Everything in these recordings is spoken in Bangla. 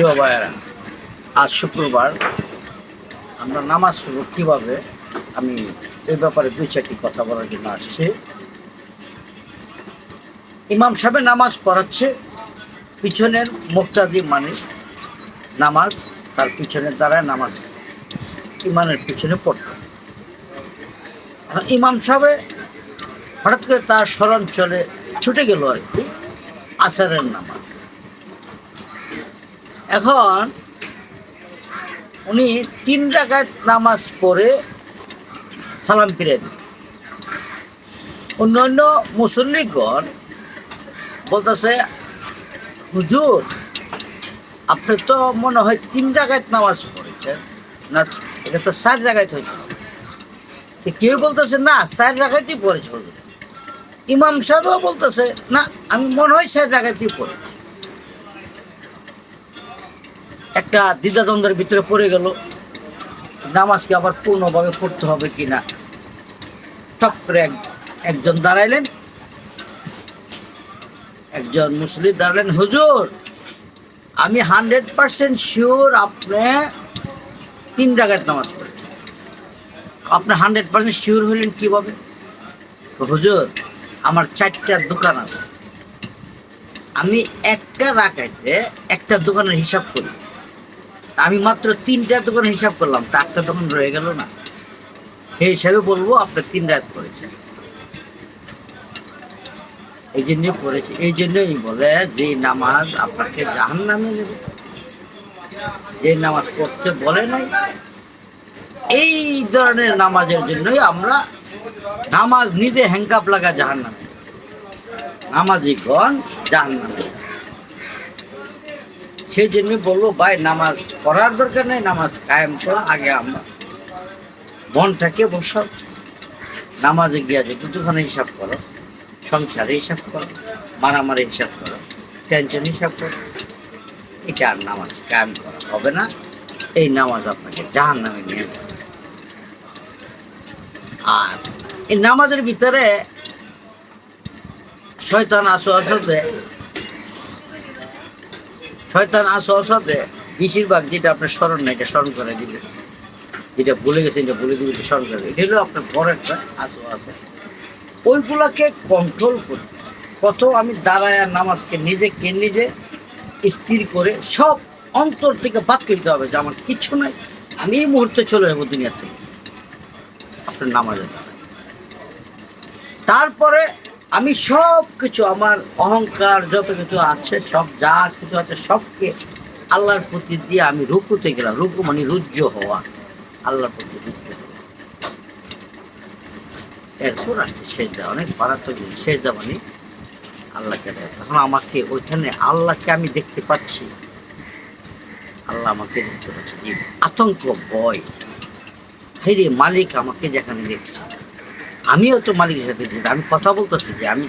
প্রিয় ভাইয়েরা, আজ শুক্রবার আমরা নামাজ পড়ব কীভাবে? আমি এই ব্যাপারে দুই চারটি কথা বলার জন্য আসছি। ইমাম সাহেব নামাজ পড়াচ্ছে, পিছনের মুক্তাদি মানে নামাজ, তার পিছনে দাঁড়ায় নামাজ ইমানের পিছনে পড়তে ইমাম সাহেব হঠাৎ করে তার স্মরণ চলে, ছুটে গেল আর কি, আসারের নামাজ। এখন উনি তিন টাকায় নামাজ পড়ে সালাম ফিরে দিন। অন্যান্য মুসল্লিগণ বলতেছে, হুজুর, আপনি তো মনে হয় তিন জায়গায় নামাজ পড়েছেন। না, এটা তো চার জায়গায় হয়েছে। কেউ বলতেছে, না, চার জায়গাতেই পড়েছে হুজুর। ইমাম সাহেবও বলতেছে, না, আমি মনে হয় চার জায়গাতেই পড়েছি। একটা দ্বিধাদ্বন্দ্বের ভিতরে পড়ে গেল। নামাজকে আবার পূর্ণভাবে পড়তে হবে কিনা? টপ করে একজন দাঁড়াইলেন। একজন মুসলিম দাঁড়ালেন হুজুর, আমি হান্ড্রেড পার্সেন্ট শিওর আপনি তিন জায়গায় নামাজ পড়েছেন আপনি হান্ড্রেড পার্সেন্ট শিওর হলেন কীভাবে? হুজুর, আমার চারটা দোকান আছে। আমি একটা রাখাইতে একটা দোকানের হিসাব করি। আমি মাত্র তিনটা দোকানের হিসাব করলাম, তা একটা দোকান রয়ে গেল না। সেই হিসাবে বলব আপনার তিন রাত করেছেন। এই জন্য পড়েছে, এই জন্যই বলে যে নামাজ আপনাকে জাহান নামে নেবে। যে নামাজ পড়তে বলে নাই, এই ধরনের নামাজের জন্যই আমরা নামাজ নিজে হ্যাঙ্কাপ লাগা জাহান নামে নামাজিগণ জাহান নামে সেই জন্য বলব ভাই, নামাজ পড়ার দরকার নেই, নামাজ কায়েম করা, আগে আমরা মনটাকে বসাও। নামাজে গিয়া যতটুখানে হিসাব করো, সংসারে হিসাব করো, মারামারি হিসাব করো টেনশন হিসাব করো, এটা আর নামাজ কায়েম করা হবে না। এই নামাজ আপনাকে জাহান নামে নিয়ে যাবে। আর এই নামাজের ভিতরে শয়তান আসো আসতে শয়তান আসো আসতে বেশিরভাগ যেটা আপনার স্মরণ নেই, এটা স্মরণ করে দিবে। যেটা ভুলে গেছেন, এটা ভুলে দিবে স্মরণ করে। এটা হলো আপনার বড় একটা আসো আসো ওইগুলাকে কন্ট্রোল করি, কত আমি দাঁড়ায় নামাজকে নিজেকে নিজে স্থির করে সব অন্তর থেকে বাদ করে দিতে হবে যে আমার কিচ্ছু নাই। আমি এই মুহূর্তে চলে যাব দুনিয়া থেকে আপনার নামাজে। তারপরে আমি সব কিছু, আমার অহংকার, যত কিছু আছে, সব যা কিছু আছে, সবকে আল্লাহর প্রতি দিয়ে আমি রুকুতে গেলাম। রুকু মানে রুজ্জ হওয়া। আল্লাহর প্রতি রুজ্জ এরপর আসছে সেজদা। অনেক মারাত্মক সেজদা মানে আল্লাহকে তখন আমাকে ওইখানে আল্লাহকে আমি দেখতে পাচ্ছি। আল্লাহ আমাকে দেখতে পাচ্ছে যে আতঙ্ক, ভয়। হেরে মালিক আমাকে যেখানে দেখছে। আমিও তো মালিকের সাথে। আমি কথা বলতেছি যে, আমি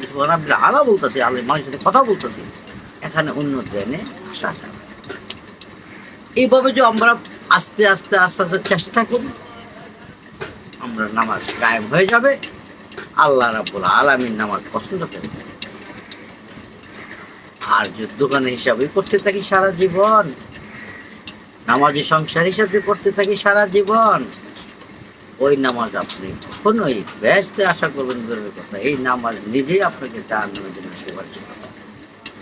আল্লাহ বলতেছি আল্লাহ মালিকের সাথে কথা বলতেছি, এখানে অন্য জ্ঞানে ভাষা এইভাবে যে আমরা আস্তে আস্তে আস্তে আস্তে চেষ্টা করি, আমরা নামাজ কায়েম হয়ে যাবে, আল্লাহ রাবুল আলমীর নামাজ পছন্দ করে আর যদি দোকানে হিসাবে করতে থাকি সারা জীবন, নামাজি সংসার হিসাবে করতে থাকি সারা জীবন ওই নামাজ আপনি কখনোই ব্যস্ত আশা করবেন দূরের কথা। এই নামাজ নিজেই আপনাকে জাহান্নামের জন্য সুপারিশ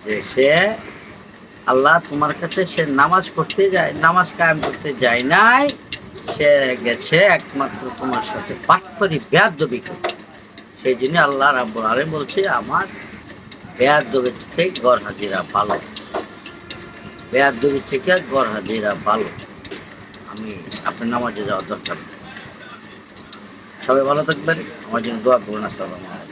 যে সে আল্লাহ তোমার কাছে সে নামাজ পড়তে যায়, নামাজ কায়েম করতে যায় নাই, সে গেছে একমাত্র তোমার সাথে পাটফারি বেয়াদবি করতে। সেই জন্য আল্লাহ রাব্বুল আলামিন বলছে, আমার বেয়াদবির থেকে গড় হাজিরা ভালো। বেয়াদবির থেকে গড় হাজিরা ভালো। আমি আপনার নামাজে যাওয়ার দরকার নেই। সবাই ভালো থাকবেন। আমার জন্য দোয়া করুন আসসালামু